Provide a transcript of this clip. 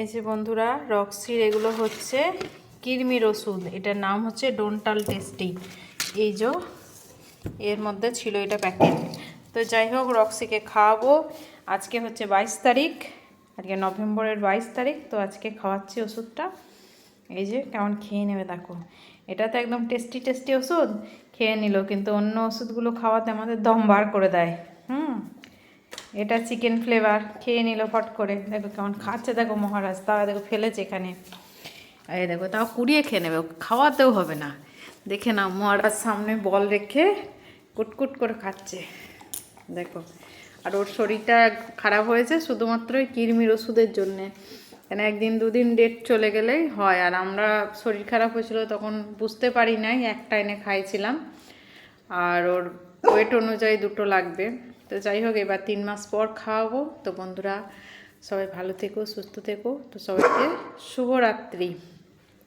এই যে বন্ধুরা, রক্সির এগুলো হচ্ছে কিরমির ওষুধ এটার নাম হচ্ছে ডোন্টাল টেস্টি। এই যে, এর মধ্যে ছিল এটা প্যাকেট তো যাই হোক, রক্সিকে খাওয়াবো। আজকে হচ্ছে বাইশ তারিখ। আজকে নভেম্বরের বাইশ তারিখ, তো আজকে খাওয়াচ্ছি ওষুধটা। এই যে, কেমন খেয়ে নেবে দেখো। এটা তো একদম টেস্টি টেস্টি ওষুধ। খেয়ে নিল, কিন্তু অন্য ওষুধগুলো খাওয়াতে আমাদের দম বার করে দেয়। হুম? এটা চিকেন ফ্লেভার খেয়ে নিল ফট করে। দেখো কেমন খাচ্ছে দেখো মহারাজ তাও দেখো ফেলেছে এখানে। এই দেখো, তাও কুড়িয়ে খেয়ে নেবে, খাওয়াতেও হবে না। দেখে না মহারাজ সামনে বল রেখে কুটকুট করে খাচ্ছে। দেখো, আর ওর শরীরটা খারাপ হয়েছে শুধুমাত্র কিরমির ওষুধের জন্যে। কেন একদিন দুদিন ডেট চলে গেলেই হয়, আর আমরা শরীর খারাপ হয়েছিল তখন বুঝতে পারি নাই, একটা এনে খাইছিলাম। আর ওর ওয়েট অনুযায়ী দুটো লাগবে। তো যাই হোক, এবার তিন মাস পর খাওয়াবো। তো বন্ধুরা, সবাই ভালো থেকো, সুস্থ থেকো। তো সবাইকে শুভরাত্রি।